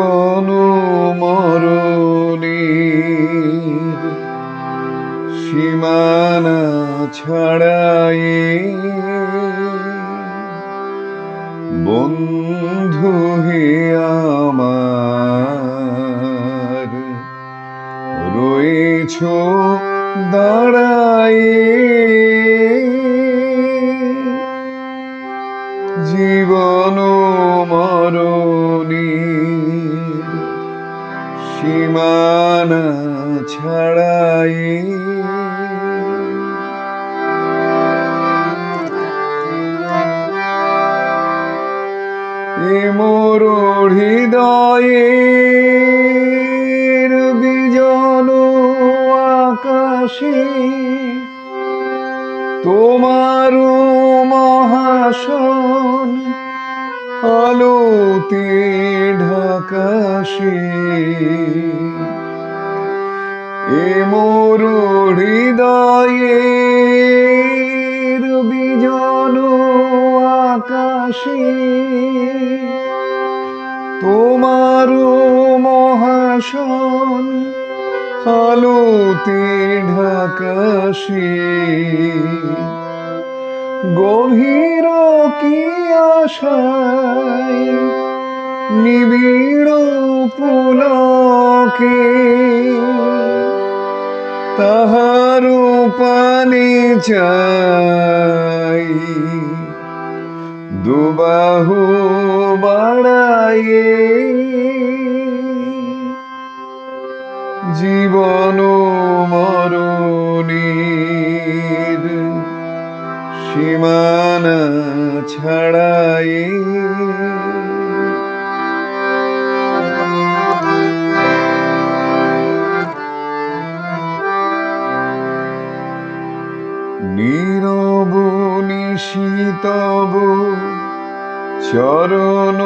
জীবন মরণে। সীমানা ছাড়াই বন্ধু হে আমার। রয়েছ দাঁড়ায় সীমানা ছাড়াই। মোর হৃদয়ের বিজন আকাশে তোমার মহাসন আলোতে ঢাকাশে। এ মোর হৃদয়ের বিজন আকাশে। তোমার মহাসন আলোতে ঢাকাশে। গভীর কি আশায় নিবিড় পুলকে তাহার পানি চাই দুবাহু বাড়ায়ে জীবন মরণীর সীমানা ছাড়াই। নীরব নিশীতব চরণ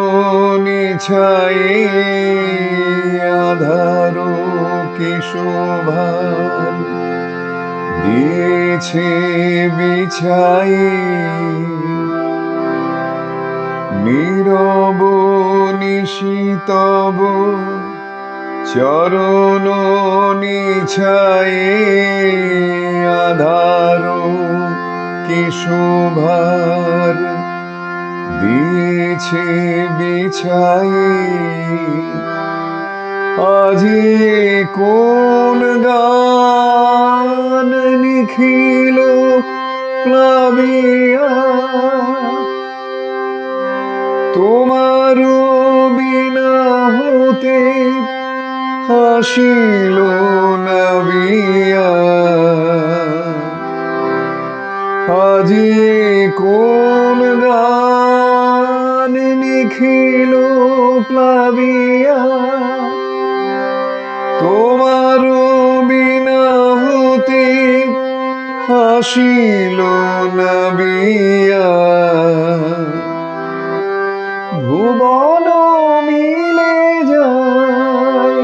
নিছাই আধার কি শোভার দিয়েছে বিছাই নীরব নিশীতব চরণ নিছাই আধার কি শোভার? দিয়েছে বিছাই আজি কোন গান? নিখিল প্লাবিয়া। তোমার বিনা হতে হাসিল নবিয়া। আজি কোন গান নিখিল প্লাবিয়া? হাসিল নবিয়া ভুবন মিলে যায়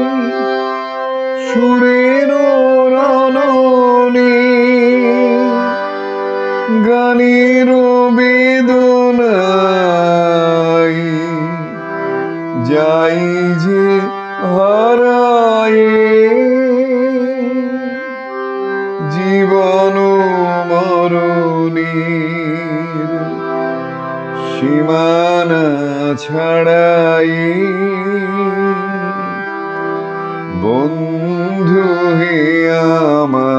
সুরের রণনে গানের বেদনায় যাই যে হারায়। জীবন সীমানা ছাড়াই বন্ধু হে আমার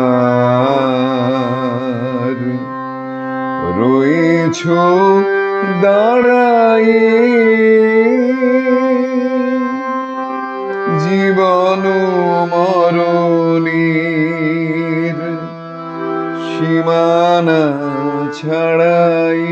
রয়েছ দাঁড়াই। জীবন মরণের সীমানা ছাড়াই